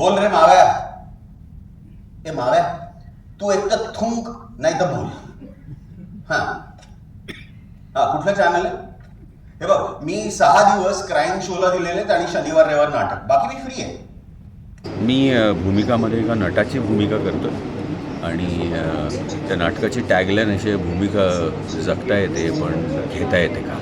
बोल रे माव्या ए माव्या तू एक तर थुंक नाही तर बोल. हां. हां कुठलं चॅनल आहे? हे बघ मी सहा दिवस क्राईम शोला दिलेले आहेत आणि शनिवार रविवार नाटक. बाकी मी फ्री आहे. मी भूमिकामध्ये एका नटाची भूमिका करतो आणि त्या नाटकाची टॅगलाईन अशी भूमिका जगता येते पण घेता येते का?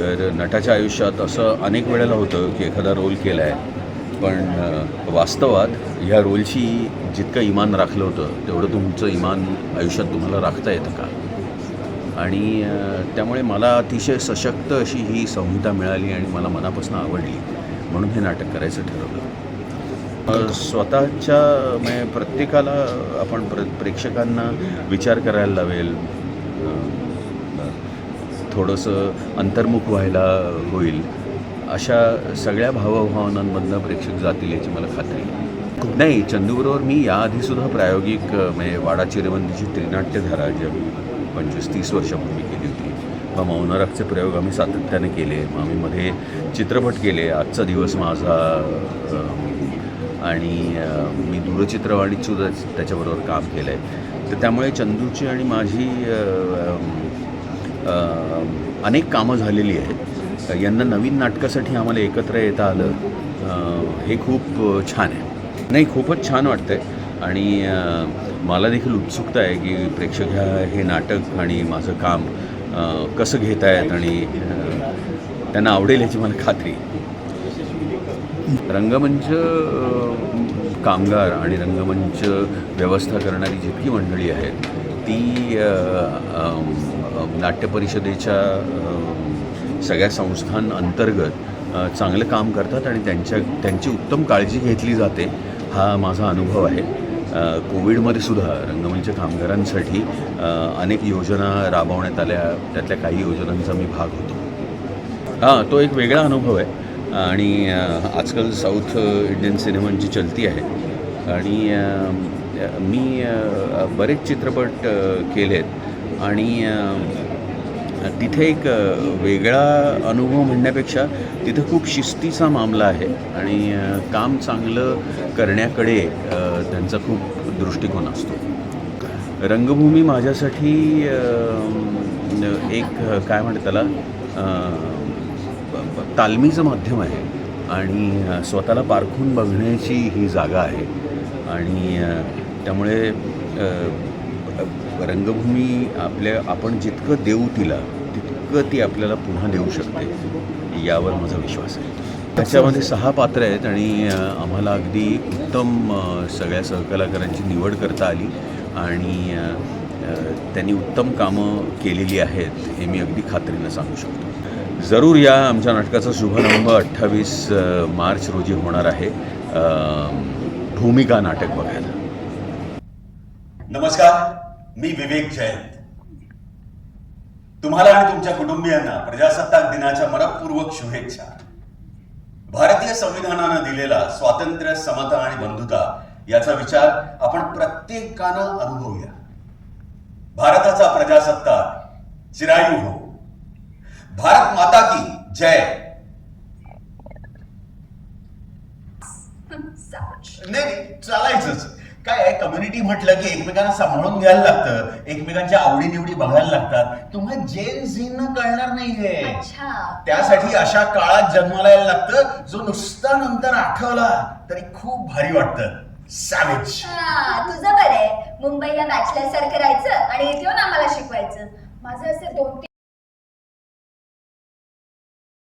तर नटाच्या आयुष्यात असं अनेक वेळेला होतं की एखादा रोल केला आहे पण वास्तवात ह्या रोलशी जितकं इमान राखलं होतं तेवढं तुमचं इमान आयुष्यात तुम्हाला राखता येतं का? आणि त्यामुळे मला अतिशय सशक्त अशी ही संहिता मिळाली आणि मला मनापासून आवडली. म्हणून हे नाटक करायचं ठरवलं. स्वतःच्या म्हणजे प्रत्येकाला आपण प्र प्रेक्षकांना विचार करायला लावेल. थोडंसं अंतर्मुख व्हायला होईल. अशा सगळ्या भावभावनांमधनं प्रेक्षक जातील याची मला खात्री आहे. नाही चंदूबरोबर मी याआधीसुद्धा प्रायोगिक म्हणजे वाडा चिरबंदीची त्रिनाट्यधारा जी आम्ही पंचवीस तीस वर्षापूर्वी केली होती मग मौनरागचे प्रयोग आम्ही सातत्याने केले मग आम्ही मध्ये चित्रपट केले आजचा दिवस माझा आणि मी दूरचित्रवाणीत सुद्धा त्याच्याबरोबर काम केलं आहे तर त्यामुळे चंदूची आणि माझी अनेक कामं झालेली आहेत. यांना नवीन नाटकासाठी आम्हाला एकत्र येता आलं. हे खूप छान आहे. नाही खूपच छान वाटतं आहे आणि मला देखील उत्सुकता आहे की प्रेक्षक ह्या हे नाटक आणि माझं काम कसं घेत आहेत आणि त्यांना आवडेल याची मला खात्री. रंगमंच कामगार आणि रंगमंच व्यवस्था करणारी जितकी मंडळी आहेत ती नाट्य परिषदेच्या सगळ्या संस्थांअंतर्गत चांगलं काम करतात आणि त्यांच्या त्यांची उत्तम काळजी घेतली जाते हा माझा अनुभव आहे. कोविडमध्ये सुद्धा रंगमंच कामगारांसाठी अनेक योजना राबवण्यात आल्या. त्यातल्या काही योजनांचा मी भाग होतो. हां तो एक वेगळा अनुभव आहे. आणि आजकाल साऊथ इंडियन सिनेमांची चलती आहे. आणि मी बरेच चित्रपट केले केलेत. आणि तिथे एक वेगळा अनुभव म्हणण्यापेक्षा तिथं खूप शिस्तीचा मामला आहे आणि काम चांगलं करण्याकडे त्यांचा खूप दृष्टिकोन असतो. रंगभूमी माझ्यासाठी एक काय म्हणतात त्याला तालमीचं माध्यम आहे आणि स्वतःला पारखून बघण्याची ही जागा आहे. आणि त्यामुळे रंगभूमी आपल्या आपण जितकं देऊ तिला तितकं ती आपल्याला पुन्हा देऊ शकते यावर माझा विश्वास आहे. त्याच्यामध्ये सहा पात्र आहेत आणि आम्हाला अगदी उत्तम सगळ्या सहकलाकारांची निवड करता आली आणि त्यांनी उत्तम कामं केलेली आहेत हे मी अगदी खात्रीनं सांगू शकतो. जरूर या आमच्या नाटकाचा शुभारंभ अठ्ठावीस मार्च रोजी होणार आहे. भूमिका नाटक बघायला. नमस्कार. मी विवेक जयंत. तुम्हाला आणि तुमच्या कुटुंबियांना प्रजासत्ताक दिनाच्या मनपूर्वक शुभेच्छा. भारतीय संविधानानं दिलेला स्वातंत्र्य समता आणि बंधुता याचा विचार आपण प्रत्येकानं अनुभवूया. भारताचा प्रजासत्ताक चिरायू हो. भारत माता की जय. नाही नाही, चालायचंच. काय आहे? कम्युनिटी म्हटलं की एकमेकांना सांभाळून घ्यायला लागतं. एकमेकांच्या आवडीनिवडी बघायला लागतात. तुम्हाला जेन झीन कळणार नाहीये. अच्छा. त्यासाठी अशा काळात जन्माला यायला लागतं जो नुसता नंतर आठवला तरी खूप भारी वाटतं. सॅवेज हा तुझं बरं आहे. मुंबईला बॅचलर सारखं राहायचं आणि इथे येऊन आम्हाला शिकवायचं. माझं असे दोन तीन